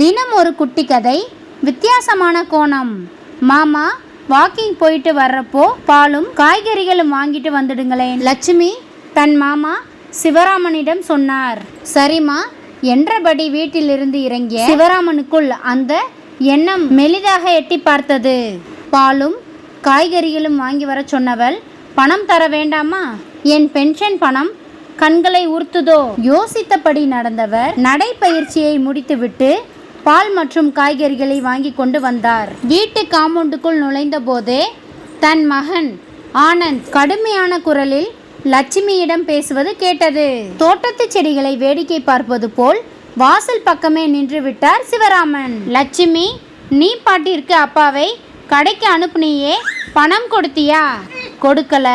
தினம் ஒரு குட்டி கதை வித்தியாசமான கோணம். மாமா வாக்கிங் போயிட்டு வர்றப்போ பாலும் காய்கறிகளும் வாங்கிட்டு வந்துடுங்களேன். லட்சுமி தன் மாமா சிவராமனிடம் சொன்னார். சரிம்மா என்றபடி வீட்டிலிருந்து இறங்கிய சிவராமனுக்குள் அந்த எண்ணம் மெலிதாக எட்டி பார்த்தது. பாலும் காய்கறிகளும் வாங்கி வர சொன்னவள் பணம் தர வேண்டாமா? என் பென்ஷன் பணம் கண்களை உறுத்துதோ யோசித்தபடி நடந்தவர் நடைப்பயிற்சியை முடித்துவிட்டு பால் மற்றும் காய்கறிகளை வாங்கி கொண்டு வந்தார். வீட்டு காம்பவுண்டுக்குள் நுழைந்த போதே தன் மகன் ஆனந்த் கடுமையான குரலில் லட்சுமியிடம் பேசுவது கேட்டது. தோட்டத்து செடிகளை வேடிக்கை பார்ப்பது போல் வாசல் பக்கமே நின்று விட்டார் சிவராமன். லட்சுமி நீ பாட்டிற்கு அப்பாவை கடைக்கு அனுப்புனியே பணம் கொடுத்தியா? கொடுக்கல.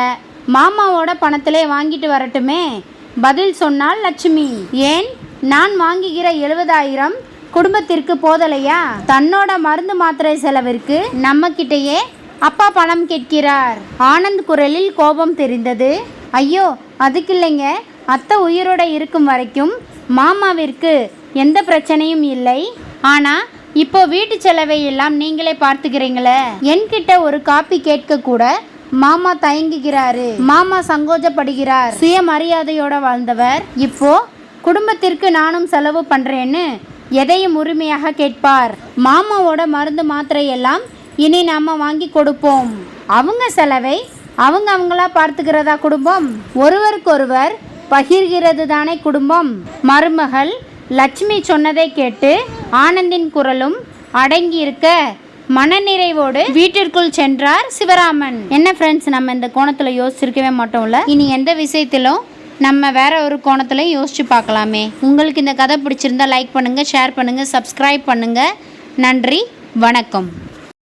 மாமாவோட பணத்திலே வாங்கிட்டு வரட்டுமே பதில் சொன்னால் லட்சுமி. ஏன்? நான் வாங்குகிற எழுபதாயிரம் குடும்பத்திற்கு போதலையா? தன்னோட மருந்து மாத்திரை செலவிற்கு நம்ம கிட்டேயே அப்பா பணம் கேட்கிறார். ஆனந்த் குரலில் கோபம் தெரிந்தது. ஐயோ அதுக்கு இல்லைங்க அத்தை உயிரோட இருக்கும் வரைக்கும் மாமாவிற்கு எந்த பிரச்சனையும் இல்லை. ஆனா இப்போ வீட்டு செலவை எல்லாம் நீங்களே பார்த்துக்கிறீங்களே. என்கிட்ட ஒரு காப்பி கேட்க கூட மாமா தயங்குகிறாரு. மாமா சங்கோஜப்படுகிறார். சுயமரியாதையோட வாழ்ந்தவர். இப்போ குடும்பத்திற்கு நானும் செலவு பண்றேன்னு எதையும் உரிமையாக கேட்பார். மாமாவோட மருந்து மாத்திரை எல்லாம் இனி நாம வாங்கி கொடுப்போம். அவங்க செலவை அவங்க அவங்களா பார்த்துக்கிறதா குடும்பம்? ஒருவருக்கொருவர் பகிர்கிறது தானே குடும்பம்? மருமகள் லட்சுமி சொன்னதை கேட்டு ஆனந்தின் குரலும் அடங்கியிருக்க மனநிறைவோடு வீட்டிற்குள் சென்றார் சிவராமன். என்ன ஃப்ரெண்ட்ஸ் நம்ம இந்த கோணத்தில் யோசிச்சிருக்கவே மாட்டோம்ல? இனி எந்த விஷயத்திலும் நம்ம வேற ஒரு கோணத்தில் யோசிச்சு பார்க்கலாமே. உங்களுக்கு இந்த கதை பிடிச்சிருந்தா லைக் பண்ணுங்கள் ஷேர் பண்ணுங்கள் சப்ஸ்கிரைப் பண்ணுங்கள் நன்றி வணக்கம்.